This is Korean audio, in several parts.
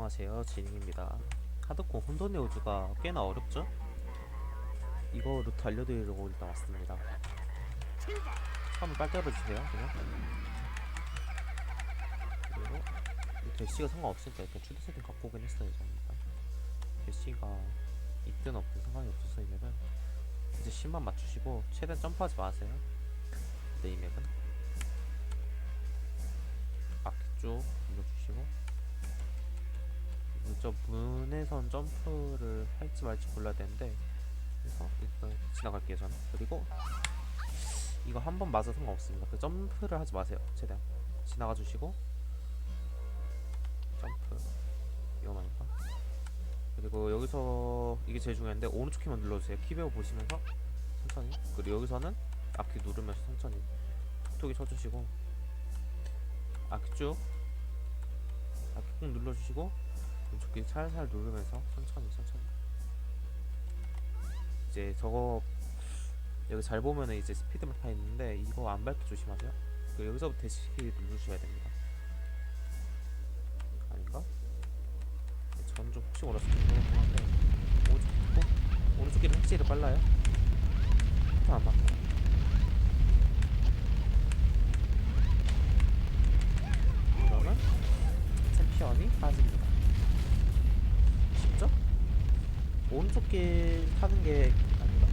안녕하세요. 지닝입니다. 하드코어 혼돈의 우주가 꽤나 어렵죠? 이거 루트 알려드리려고 일단 왔습니다. 처음에 빨리 열어주세요 그냥. 그리고 이 대시가 상관없으니까 일단 추대 세팅 갖고 오긴 했어요 일단 대시가 있든 없든 상관이 없어서 이 맵은 이제 10만 맞추시고 최대한 점프하지 마세요. 네, 이 맵은 저 문에선 점프를 할지 말지 골라야 되는데 그래서 일단 지나갈게요 저는. 그리고 이거 한 번 맞아 상관없습니다. 그 점프를 하지 마세요 최대한. 지나가 주시고 점프. 위험하니까. 그리고 여기서 이게 제일 중요한데 오른쪽 키만 눌러주세요. 키 배우 보시면서 천천히. 그리고 여기서는 앞키 누르면서 천천히 톡톡이 쳐주시고 앞키 쭉. 앞키 꾹 눌러주시고 왼쪽끼리 살살 누르면서 천천히 천천히. 이제 저거 여기 잘 보면은 이제 스피드 마파 있는데 이거 안 밟기 조심하세요. 그 여기서부터 대시키 누르셔야 됩니다. 아닌가? 저는 좀 혹시 몰라서 궁금한데. 오른쪽 꾹 오른쪽 길은 확실히 빨라요. 안 바뀌어 그러면 챔피언이 빠집니다 쉽죠? 길 타는 게 아닌가?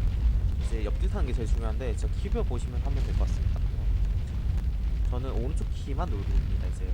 이제 옆길 타는 게 제일 중요한데 저 키뷰 보시면 하면 될 것 같습니다. 저는 오른쪽 키만 누릅니다. 이제